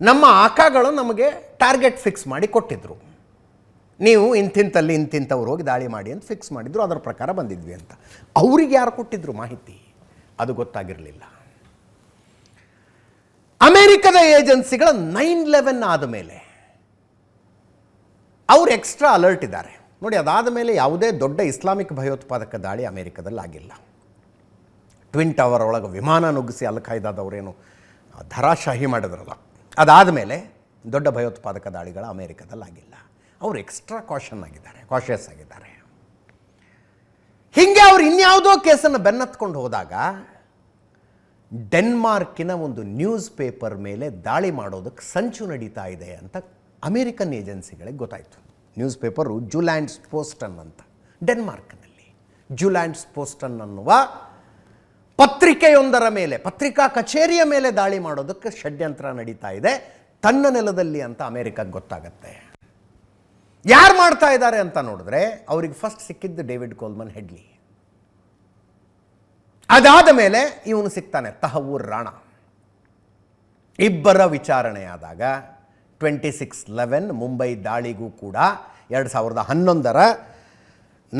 ನಮ್ಮ ಆಕಾಗಳು ನಮಗೆ target fix ಮಾಡಿ ಕೊಟ್ಟಿದ್ರು. ನೀವು ಇಂತಿಂತಲ್ಲಿ ಇಂತಿಂಥವ್ರು ಹೋಗಿ ದಾಳಿ ಮಾಡಿ ಅಂತ ಫಿಕ್ಸ್ ಮಾಡಿದ್ರು, ಅದರ ಪ್ರಕಾರ ಬಂದಿದ್ವಿ ಅಂತ. ಅವ್ರಿಗೆ ಯಾರು ಕೊಟ್ಟಿದ್ರು ಮಾಹಿತಿ? ಅದು ಗೊತ್ತಾಗಿರಲಿಲ್ಲ. ಅಮೆರಿಕದ ಏಜೆನ್ಸಿಗಳ ನೈನ್ ಲೆವೆನ್ ಆದ ಮೇಲೆ ಅವ್ರು ಎಕ್ಸ್ಟ್ರಾ ಅಲರ್ಟ್ ಇದ್ದಾರೆ. ನೋಡಿ, ಅದಾದ ಮೇಲೆ ಯಾವುದೇ ದೊಡ್ಡ ಇಸ್ಲಾಮಿಕ್ ಭಯೋತ್ಪಾದಕ ದಾಳಿ ಅಮೆರಿಕದಲ್ಲಿ ಆಗಿಲ್ಲ ಟ್ವಿನ್ ಟವರ್ ಒಳಗೆ ವಿಮಾನ ನುಗ್ಗಿಸಿ ಅಲ್ ಖಾಯ್ದಾದವರೇನು ಧರಾಶಾಹಿ ಮಾಡಿದ್ರಲ್ಲ. ಅದಾದ ಮೇಲೆ ದೊಡ್ಡ ಭಯೋತ್ಪಾದಕ ದಾಳಿಗಳು ಅಮೇರಿಕದಲ್ಲಾಗಿಲ್ಲ. ಅವರು ಎಕ್ಸ್ಟ್ರಾ ಕಾಷನ್ ಆಗಿದ್ದಾರೆ ಕಾಷಿಯಸ್ ಆಗಿದ್ದಾರೆ. ಹೀಗೆ ಅವ್ರು ಇನ್ಯಾವುದೋ ಕೇಸನ್ನು ಬೆನ್ನತ್ಕೊಂಡು ಹೋದಾಗ ಡೆನ್ಮಾರ್ಕಿನ ಒಂದು ನ್ಯೂಸ್ ಪೇಪರ್ ಮೇಲೆ ದಾಳಿ ಮಾಡೋದಕ್ಕೆ ಸಂಚು ನಡೀತಾ ಇದೆ ಅಂತ ಅಮೇರಿಕನ್ ಏಜೆನ್ಸಿಗಳಿಗೆ ಗೊತ್ತಾಯಿತು. ನ್ಯೂಸ್ ಪೇಪರು ಜುಲ್ಯಾಂಡ್ಸ್ ಪೋಸ್ಟನ್ ಅಂತ, ಡೆನ್ಮಾರ್ಕ್ನಲ್ಲಿ. ಜುಲ್ಯಾಂಡ್ಸ್ ಪೋಸ್ಟನ್ ಅನ್ನುವ ಪತ್ರಿಕೆಯೊಂದರ ಮೇಲೆ, ಪತ್ರಿಕಾ ಕಚೇರಿಯ ಮೇಲೆ ದಾಳಿ ಮಾಡೋದಕ್ಕೆ ಷಡ್ಯಂತ್ರ ನಡೀತಾ ಇದೆ. ತನ್ನ ನೆಲದಲ್ಲಿ ಅಂತ ಅಮೇರಿಕಾಗೆ ಗೊತ್ತಾಗತ್ತೆ. ಯಾರು ಮಾಡ್ತಾ ಇದ್ದಾರೆ ಅಂತ ನೋಡಿದ್ರೆ, ಅವ್ರಿಗೆ ಫಸ್ಟ್ ಸಿಕ್ಕಿದ್ದು ಡೇವಿಡ್ ಕೋಲ್ಮನ್ ಹೆಡ್ಲಿ. ಅದಾದ ಮೇಲೆ ಇವನು ಸಿಗ್ತಾನೆ, ತಹವೂರ್ ರಾಣ. ಇಬ್ಬರ ವಿಚಾರಣೆಯಾದಾಗ ಟ್ವೆಂಟಿ ಸಿಕ್ಸ್ ಲೆವೆನ್ ಮುಂಬೈ ದಾಳಿಗೂ ಕೂಡ ಎರಡು ಸಾವಿರದ ಹನ್ನೊಂದರ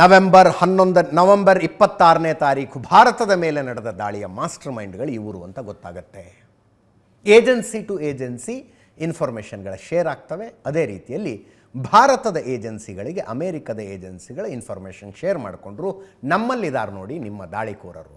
ನವೆಂಬರ್ ಹನ್ನೊಂದ, ನವೆಂಬರ್ ಇಪ್ಪತ್ತಾರನೇ ತಾರೀಕು ಭಾರತದ ಮೇಲೆ ನಡೆದ ದಾಳಿಯ ಮಾಸ್ಟರ್ ಮೈಂಡ್ಗಳು ಇವರು ಅಂತ ಗೊತ್ತಾಗತ್ತೆ. ಏಜೆನ್ಸಿ ಟು ಏಜೆನ್ಸಿ ಇನ್ಫಾರ್ಮೇಷನ್ಗಳ ಶೇರ್ ಆಗ್ತವೆ. ಅದೇ ರೀತಿಯಲ್ಲಿ ಭಾರತದ ಏಜೆನ್ಸಿಗಳಿಗೆ ಅಮೇರಿಕದ ಏಜೆನ್ಸಿಗಳ ಇನ್ಫಾರ್ಮೇಷನ್ ಶೇರ್ ಮಾಡಿಕೊಂಡ್ರು ನಮ್ಮಲ್ಲಿದ್ದಾರೆ ನೋಡಿ ನಿಮ್ಮ ದಾಳಿಕೋರರು